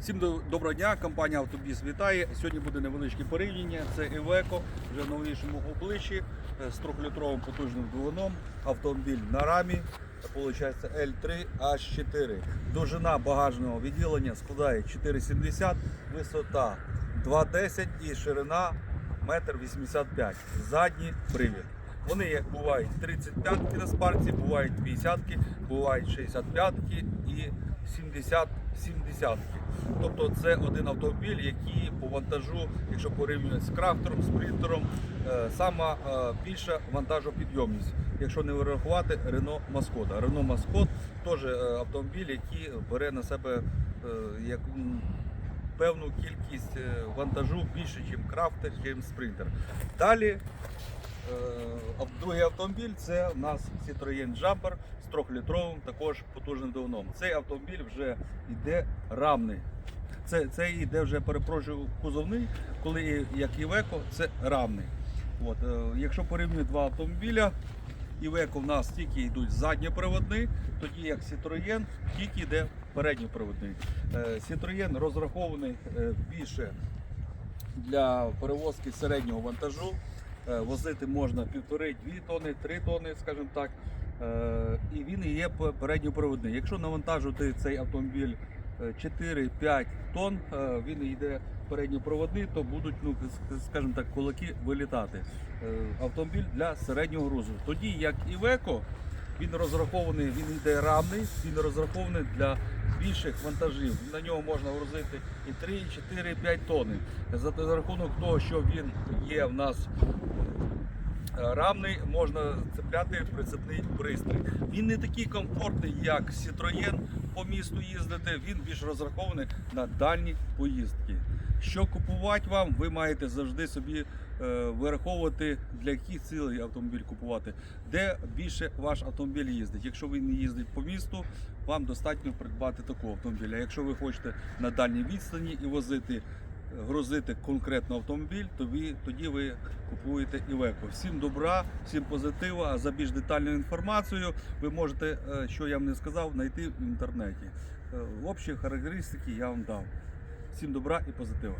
Всім доброго дня, компанія Автобіс вітає. Сьогодні буде невеличке порівняння. Це Iveco, вже в новішому обличчі е, з 3-літровим потужним двигуном. Автомобіль на рамі. Получається L3H4. Довжина багажного відділення складає 4,70, висота 2,10 і ширина 1,85 м. Задній привід. Вони як бувають 35-ки на спарці, бувають 50-ки, бувають 65-ки і 70-70-ки. Тобто це один автомобіль, який по вантажу, якщо порівнювати з крафтером, спринтером, е, сама е, більша вантажопідйомність. Якщо не вирахувати Renault Mascot. Renault Mascot теж е, автомобіль, який бере на себе як, певну кількість вантажу більше, ніж крафтер, ніж спринтер. Далі Другий автомобіль це у нас Citroën Jumper з 3-літровим також потужним двигуном. Цей автомобіль вже йде рамний. Це, це йде вже перепрошую кузовний, коли як Iveco, це рамний. От, е, якщо порівнювати два автомобіля, Iveco в нас тільки йдуть задньоприводні, тоді як Citroën тільки йде передньоприводний. Е, Citroën розрахований е, більше для перевозки середнього вантажу. Е, Возити можна півтори-дві тони, три тони, скажімо так. Е, І він є п- Якщо навантажити цей автомобіль е, 4-5 тонн, е, він йде передньопроводний, то будуть, ну, скажімо так, кулаки вилітати. Автомобіль для середнього грузу. Тоді як Iveco, він розрахований, він йде рамний, він розрахований для більших вантажів. На нього можна грузити і 3, і 4, і 5 тонн. За, рахунок того, що він є в нас рамний, можна цепляти прицепний пристрій. Він не такий комфортний, як Citroën по місту їздити, він більш розрахований на дальні поїздки. Що купувати вам, ви маєте завжди собі е, вираховувати, для яких цілей автомобіль купувати, де більше ваш автомобіль їздить. Якщо він не їздить по місту, вам достатньо придбати такого автомобіля. Якщо ви хочете на дальній відстані і возити, грузити конкретно автомобіль, тобі тоді ви купуєте Івеко. Всім добра, всім позитива. А за більш детальною інформацію ви можете, е, що я вам не сказав, знайти в інтернеті. Е, Общі характеристики я вам дав. Всім добра і позитива.